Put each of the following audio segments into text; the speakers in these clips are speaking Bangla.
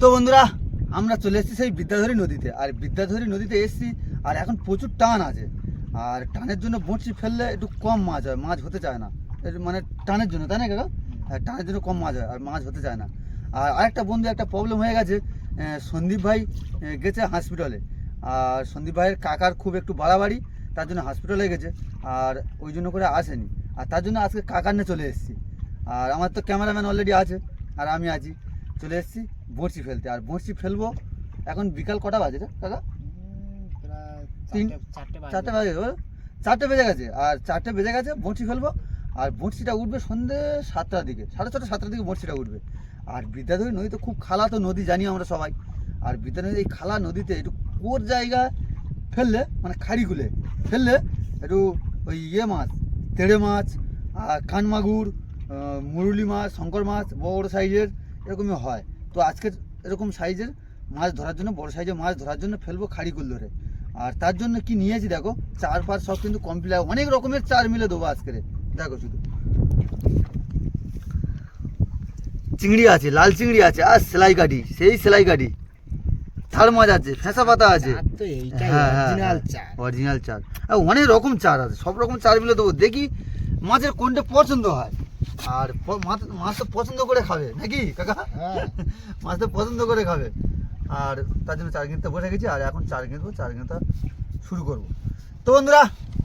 তো বন্ধুরা, আমরা চলে এসেছি সেই বিদ্যাধরী নদীতে। আর বিদ্যাধরী নদীতে এসেছি, আর এখন প্রচুর টান আছে। আর টানের জন্য বঁড়শি ফেললে একটু কম মাছ হয়, মাছ হতে চায় না। মানে টানের জন্য, তাই না কাকা? হ্যাঁ টানের জন্য কম মাছ হয়, আর মাছ হতে চায় না। আর আরেকটা বন্ধু, একটা প্রবলেম হয়ে গেছে। সন্দীপ ভাই গেছে হসপিটালে আর সন্দীপ ভাইয়ের কাকার খুব একটু বাড়াবাড়ি, তার জন্য হসপিটালে গেছে। আর ওই জন্য করে আসেনি। আর তার জন্য আজকে কাকার নিয়ে চলে এসেছি। আর আমার তো ক্যামেরাম্যান অলরেডি আছে, আর আমি আছি। চলে এসেছি বড়শি ফেলতে। আর বড়শি ফেলব এখন বিকাল কটা বাজে কাকা? তিন- চারটে বাজে? চারটে বেজে গেছে। আর চারটে বেজে গেছে বড়শি ফেলব। আর বড়শিটা উঠবে সন্ধে সাতটার দিকে সাড়ে ছটা সাতটার দিকে বড়শিটা উঠবে। আর বিদ্যাধরী নদী তো খুব খালা তো নদী জানি আমরা সবাই। আর বিদ্যাধরী এই খালা নদীতে একটু কোর জায়গায় ফেললে মানে খাড়ি খুলে ফেললে একটু ওই ইয়ে মাছ তেড়ে মাছ আর কান মাগুর আহ, মুরুলি মাছ শঙ্কর মাছ বড় সাইজের এরকমই হয়। তো আজকে এরকম সাইজের মাছ ধরার জন্য বড় সাইজের মাছ ধরার জন্য ফেলব খাড়ি কুল ধরে আর তার জন্য কি নিয়েছি দেখো চার পাঁচ সব কিন্তু কমপ্লিট অনেক রকমের চার মিলে দেবো আজকে দেখো শুধু। চিংড়ি আছে লাল চিংড়ি আছে আর সেলাই কাঠি সেই সেলাই কাঠি থাল মাছ আছে ফেঁসা পাতা আছে। চার তো এইটাই হ্যাঁ, হ্যাঁ, অরিজিনাল হ্যাঁ। চার। অরিজিনাল অনেক রকম চার আছে সব রকম চার মিলে দেবো। দেখি মাছের কোনটা পছন্দ হয়। আর মাছ মাছ তো পছন্দ করে খাবে নাকি কাকা? হ্যাঁ। মাছ তো পছন্দ করে খাবে। আর তার জন্য চার কিনতে বসে গেছি আর এখন চার কিনবো চার কিনতে শুরু করব। তো বন্ধুরা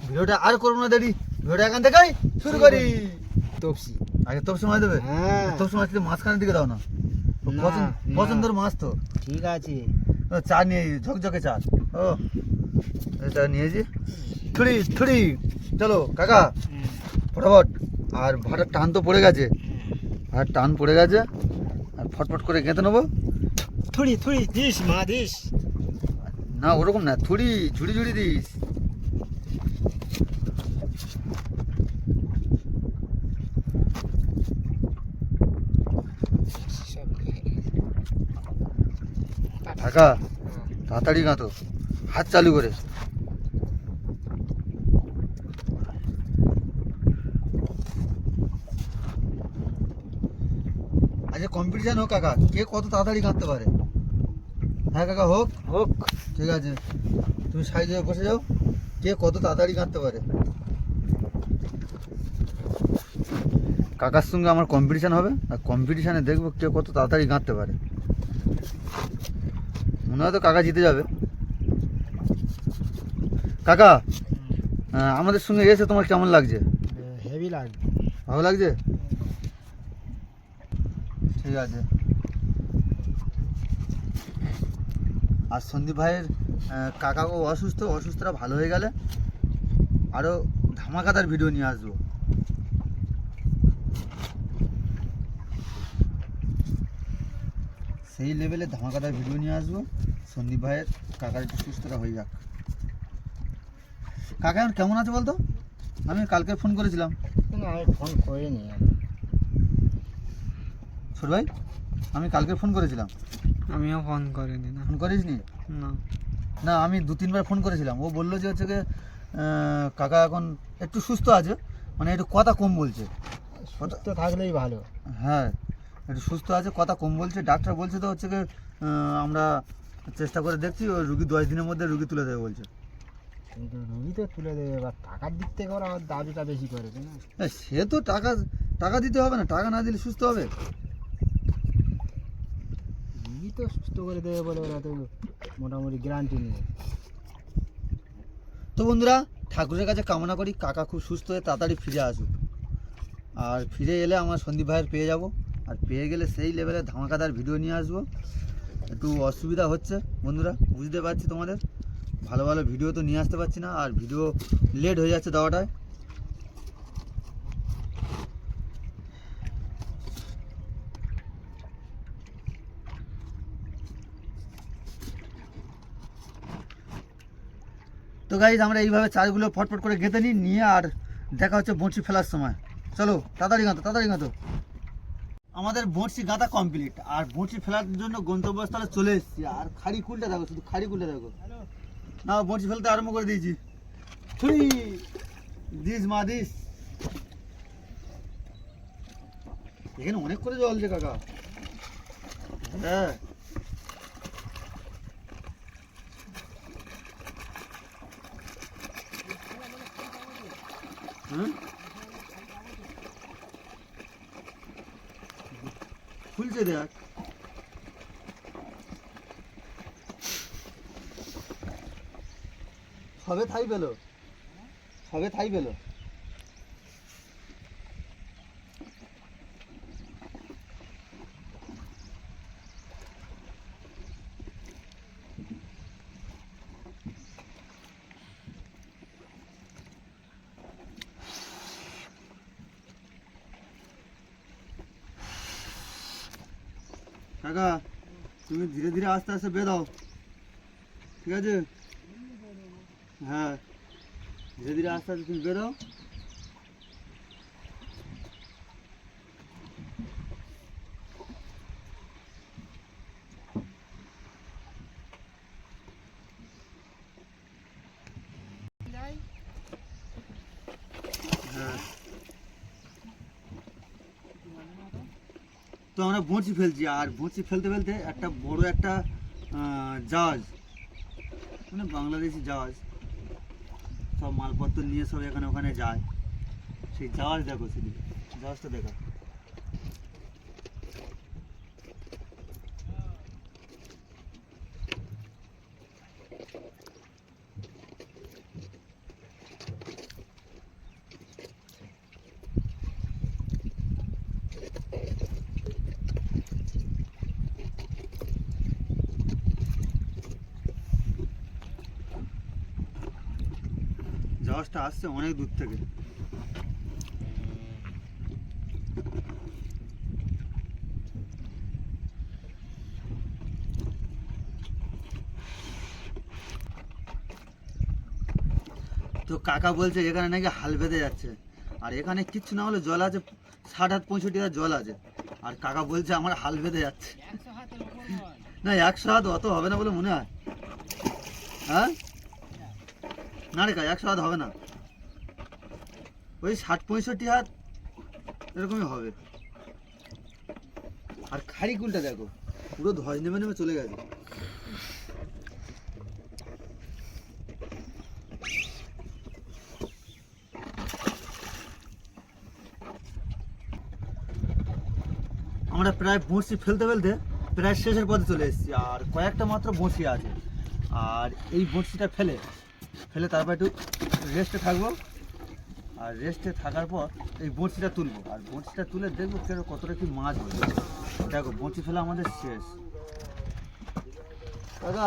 ভিডিওটা আর করব না দেরি ভিডিওটা এখান থেকেই শুরু করি। তপসি। আগে তপসি মাছ দেবে? তপসি মাছ মাঝখানের দিকে দাও না। পছন্দের মাছ তো। ঠিক আছে। ও, চা নিয়ে ঝকঝকে চা। ও এটা নিয়েছি থুড়ি থুড়ি চলো কাকা। ফটাফট। আর ভাটার টান তো পড়ে গেছে। আর টান পড়ে গেছে আর ফটফট করে গেঁথে নেব। থুড়ি থুড়ি দিস মা দিস। না ওরকম না থুড়ি ঝুড়ি ঝুড়ি দিস। ঢাকা তাড়াতাড়ি গাঁতো হাত চালু করে। কম্পিটিশন হোক কাকা কে কত তাড়াতাড়ি গাঁততে পারে। হ্যাঁ কাকা হোক। হোক। ঠিক আছে। তুমি সাইডে বসে যাও। কে কত তাড়াতাড়ি কাঁদতে পারে। কাকার সঙ্গে আমার কম্পিটিশান হবে। আর কম্পিটিশানে দেখব কে কত তাড়াতাড়ি গাঁততে পারে। মনে হয় তো কাকা জিতে যাবে। কাকা আমাদের সঙ্গে এসে তোমার কেমন লাগছে? হেভি লাগবে ভালো লাগছে? ঠিক আছে। আর সন্দীপ ভাইয়ের কাকাও অসুস্থ অসুস্থটা ভালো হয়ে গেলে আরও ধামাকাদার ভিডিও নিয়ে আসব। সেই লেভেলে ধামাকাদার ভিডিও নিয়ে আসব। সন্দীপ ভাইয়ের, কাকার একটু হয়ে যাক। কাকা এখন কেমন আছে বলতো? আমি কালকে ফোন করেছিলাম। ফোন করিনি। ছোট ভাই আমি কালকে ফোন করেছিলাম। আমিও ফোন করিনি না। ফোন করিসনি? না। না আমি দু তিনবার ফোন করেছিলাম। ও বলল যে হচ্ছে গিয়ে, কাকা এখন একটু সুস্থ আছে মানে একটু কথা কম বলছে। সুস্থ থাকলেই ভালো। হ্যাঁ একটু সুস্থ আছে কথা কম বলছে। ডাক্তার বলছে তো হচ্ছে গিয়ে, আমরা চেষ্টা করে দেখছি ওই রুগী দশ দিনের মধ্যে রুগী তুলে দেবে বলছে। কিন্তু রুগী তো তুলে দেবে এবার টাকার দিক থেকে ওরা আমার দাবিটা বেশি করে না? সে তো টাকা টাকা দিতে হবে না টাকা না দিলে সুস্থ হবে। তো সুস্থ করে দেবে বলে ওরা তো মোটামুটি গ্যারান্টি নিয়ে। তো বন্ধুরা, ঠাকুরের কাছে কামনা করি, কাকা খুব সুস্থ হয়ে তাড়াতাড়ি ফিরে আসুক। আর ফিরে এলে আমার সন্দীপ ভাইয়ের পেয়ে যাব। আর পেয়ে গেলে সেই লেভেলে ধামাকাদার ভিডিও নিয়ে আসব। একটু অসুবিধা হচ্ছে, বন্ধুরা, বুঝতে পারছি তোমাদের। ভালো ভালো ভিডিও তো নিয়ে আসতে পারছি না, আর ভিডিও লেট হয়ে যাচ্ছে দেওয়াটায়। তো গাইজ আমরা এইভাবে চারগুলো ফটফট করে গেঁথে নিই, নিয়ে আর দেখা হচ্ছে বঁড়শি ফেলার সময়। চলো, তাড়াতাড়ি গাঁতো তাড়াতাড়ি গাঁতো আমাদের বঁড়শি গাঁথা কমপ্লিট আর বঁড়শি ফেলার জন্য গন্তব্যস্থলে চলে এসেছি। আর খাড়ি কুলটা দেখো, শুধু খাড়ি কুলটা দেখো। না বঁড়শি ফেলতে আরম্ভ করে দিয়েছি। দিস মা, দিস। এখানে অনেক করে জল যে কাকা। হ্যাঁ। খুলছে দেখ। সবে থাই পেল। সবে থাই পেল। কাকা, তুমি ধীরে ধীরে আস্তে আস্তে বেদাও ঠিক আছে? হ্যাঁ ধীরে ধীরে আস্তে আস্তে তুমি বেরো আমরা বঁড়শি ফেলছি। আর বঁড়শি ফেলতে ফেলতে একটা বড় একটা জাহাজ মানে বাংলাদেশি জাহাজ, সব মালপত্র নিয়ে সব এখানে ওখানে যায়। সেই জাহাজ দেখো সেদিকে জাহাজটা দেখা। জাহাজটা আসছে অনেক দূর থেকে। তো কাকা বলছে এখানে নাকি হাল বেঁধে যাচ্ছে। আর এখানে কিচ্ছু না হলে জল আছে ষাট হাত পঁয়ষট্টি হাত জল আছে। আর কাকা বলছে আমার হাল বেঁধে যাচ্ছে। না একশো হাত অত হবে না বলে মনে হয়। হ্যাঁ? না রে একশো হাত হবে না। ওই ষাট পঁয়ষট্টি হাত এরকমই হবে। আর খাড়ি কুলটা দেখো, পুরো ধস নেমে নেমে চলে গেছে। আমরা প্রায় বঁড়শি ফেলতে ফেলতে প্রায় শেষের পথে চলে এসেছি, আর কয়েকটা মাত্র বঁড়শি আছে। আর এই বঁড়শিটা ফেলে ফেলে তারপর একটু রেস্টে থাকব। আর রেস্টে থাকার পর এই বঁড়শিটা তুলবো। আর বঁড়শিটা তুলে দেখব কেন কতটা কি মাছ হবে দেখো, বঁড়শি ফেলা আমাদের শেষ। দাদা,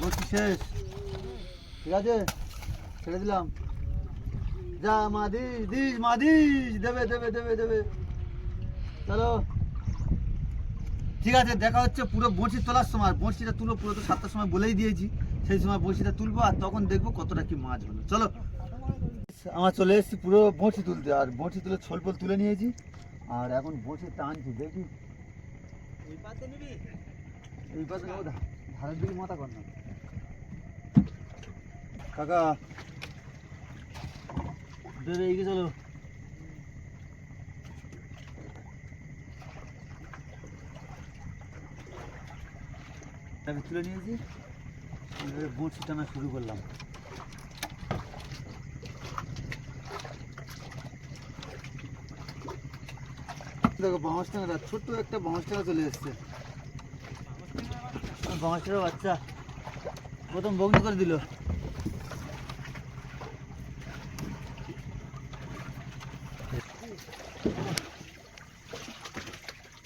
বঁড়শি শেষ। ঠিক আছে? ছেড়ে দিলাম। যা মা দিস দিস, মা দিস। দেবে দেবে দেবে দেবে। চলো। ঠিক আছে, দেখা হচ্ছে পুরো বঁড়শি তোলার সময়। বঁড়শিটা তুলো, পুরো তো সাতটার সময় বলেই দিয়েছি। সেই সময় বঁড়শিটা তুলবো আর তখন দেখব কতটা কি মাছ হলো। চলো। আমার চলে এসেছি পুরো বঁড়শি তুলতে। আর বঁড়শি তুলে ছোল ফোল তুলে নিয়েছি। আর এখন বঁড়শি টানছি দেখি? এই পাশে ধারের দিকে মাথা কর না। কাকা। এগিয়ে চলো। তুলে নিয়েছি। এবারে বঁড়শি টানা শুরু করলাম। দেখো বাঁশ টাঙাটা ছোট্ট একটা বাঁশ টাঙা চলে এসছে। বাঁশের বাচ্চা, প্রথম বগ্নি করে দিল।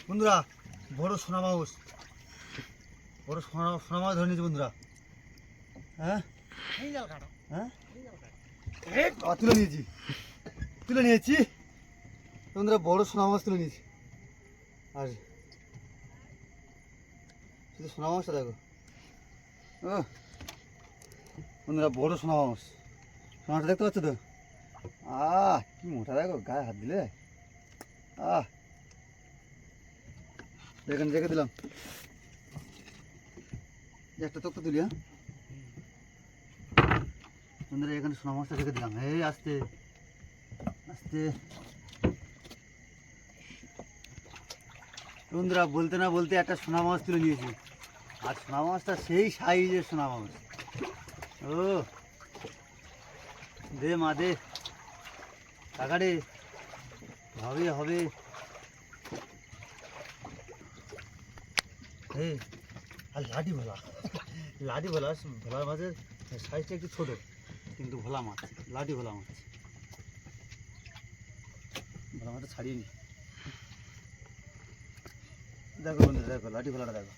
বন্ধুরা, বড় সোনা মাউস বড় সোনা সোনা মাছ ধরে নিয়েছি বন্ধুরা। হ্যাঁ? হ্যাঁ? তুলে নিয়েছি। তুলে নিয়েছি। বন্ধুরা বড় সোনা মাছ তুলে নিয়েছি। আর শুধু সোনা মাছটা দেখো। ও বন্ধুরা, বড় সোনা মাছ। সোনাটা দেখতে পাচ্ছ তো? আহ, কি মোটা দেখো, গায়ে হাত দিলে। আহ। এখানে রেখে দিলাম। একটা তক্তা তুলি হ্যাঁ? বন্ধুরা এখানে সোনা মাছটা রেখে দিলাম। এই আস্তে আস্তে। বন্ধুরা, বলতে না বলতে একটা সোনা মাছ তুলে নিয়েছি। আর সোনা মাছটা সেই সাইজের সোনা মাছ। ও। দে মা, দে। কাকারে হবে হবে। আর লাঠি ভোলা। লাঠি ভোলা, ভোলার মাছের সাইজটা একটু ছোট। কিন্তু ভোলা মাছ লাঠি ভোলা মাছ। ভোলা মাছটা ছাড়িয়ে নি। দেখো বন্ধু দেখো লাঠি ভোলাটা দেখো।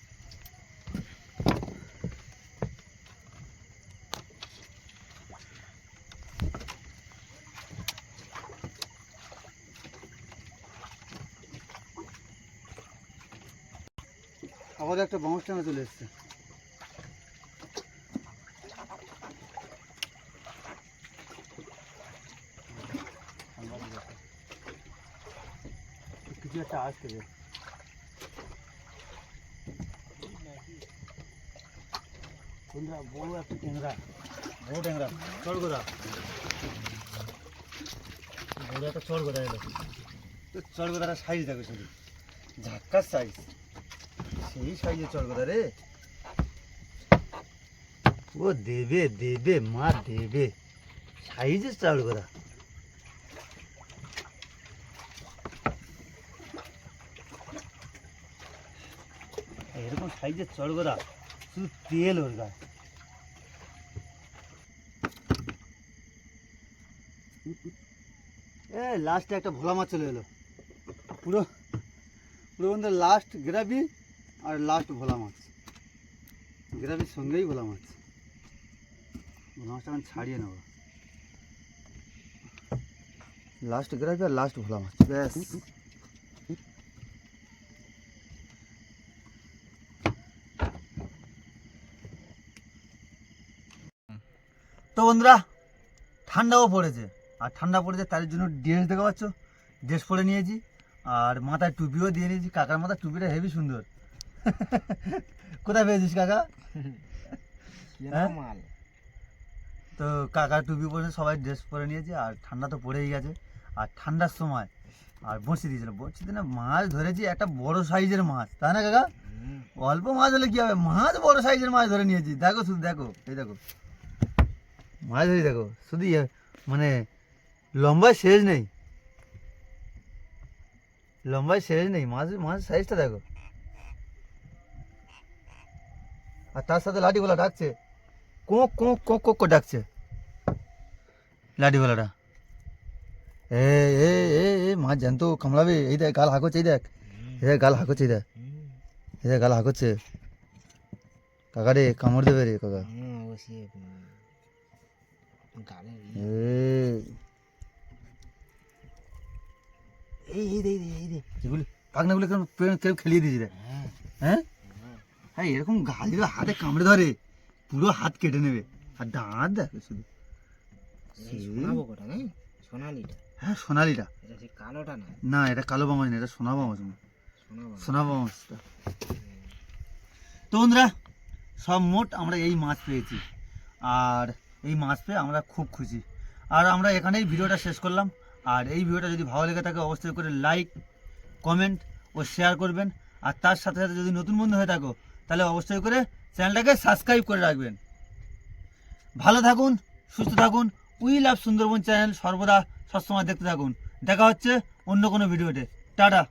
আবার একটা বাউন্স টানা চলে এসছে। আসতে হবে বন্ধুরা বড় একটা ট্যাংরা। বড় ট্যাংরা। চড়গোদা বড় একটা চড়গোদা এলো তো চড়গোদাটা সাইজ দেখো শুধু। ঝাক্কার সাইজ সেই সাইজের চড়গোদা রে। ও দেবে দেবে, মা দেবে। সাইজের চড়গোদা এরকম সাইজের চড়গোদা শুধু তেল ওর গায়ে। এ লাস্টে একটা ভোলা মাছ চলে এলো। পুরো পুরো বন্ধু লাস্ট গ্রাবি আর লাস্ট ভোলা মাছ। গ্রাবির সঙ্গেই ভোলা মাছ। ভোলা মাছটা আমি ছাড়িয়ে নেব। লাস্ট গ্রাবি আর লাস্ট ভোলা মাছ। ব্যাস। বন্ধুরা ঠান্ডাও পড়েছে। আর ঠান্ডা পড়েছে তার জন্য ড্রেস দেখা পাচ্ছ? ড্রেস পরে নিয়েছি আর মাথায় টুপিও দিয়ে নিয়েছি। কাকার মাথায় টুপিটা হেভি সুন্দর। কোথায় পেয়েছিস কাকা? হ্যাঁ? তো কাকা টুপি পরে সবাই ড্রেস পরে নিয়েছে আর ঠান্ডা তো পড়েই গেছে। আর ঠান্ডার সময় আর বড়শি দিয়েছিল। বড়শিতে না মাছ ধরেছি একটা বড় সাইজের মাছ। তাই না কাকা? অল্প মাছ হলে কি হবে? মাছ বড় সাইজের মাছ ধরে নিয়েছি। দেখো শুধু দেখো এই দেখো। মাছ ধরি দেখো শুধু ইয়ে, মানে লম্বায় শেষ নেই। লম্বায় শেষ নেই মাছ মাছ সাইজটা দেখো। আর তার সাথে লাঠিগুলা ডাকছে। কোঁক কোঁক কোঁক কোঁক করে ডাকছে। লাঠিগুলাটা। এ এ এ এ মাছ জানতো কামড়াবে। এই দেখ গাল হাঁকোচ্ছে এই দেখ। এই দেখ গাল হাঁকোচ্ছে এই দেখ। এই দেখ গাল হাঁকোচ্ছে। কাকা রে কামড় দেবে রে কাকা। গালের এই। এই এই এই দে, এই পাখনাগুলো কেমন পে- খেলিয়ে দিয়েছি রে। হ্যাঁ। হ্যাঁ? এরকম গাল দিলে হাতে কামড়ে ধরে। পুরো হাত কেটে নেবে। আর দাঁত শুধু। হ্যাঁ সোনালিটা কালোটা না? না এটা কালো বামাজ না এটা সোনা বামাজ সোনাবো সোনা বামাজটা তো বন্ধুরা সব মোট আমরা এই মাছ পেয়েছি। আর এই মাছ পেয়ে আমরা খুব খুশি। আর আমরা এখানেই ভিডিওটা শেষ করলাম। আর এই ভিডিওটা যদি ভালো লেগে থাকে, অবশ্যই করে লাইক কমেন্ট ও শেয়ার করবেন। আর তার সাথে সাথে যদি নতুন বন্ধু হয়ে থাকো, তাহলে অবশ্যই করে চ্যানেলটাকে সাবস্ক্রাইব করে রাখবেন। ভালো থাকুন, সুস্থ থাকুন উই লাভ সুন্দরবন চ্যানেল সর্বদা সবসময় দেখতে থাকুন। দেখা হচ্ছে অন্য কোনো ভিডিওতে। টাটা।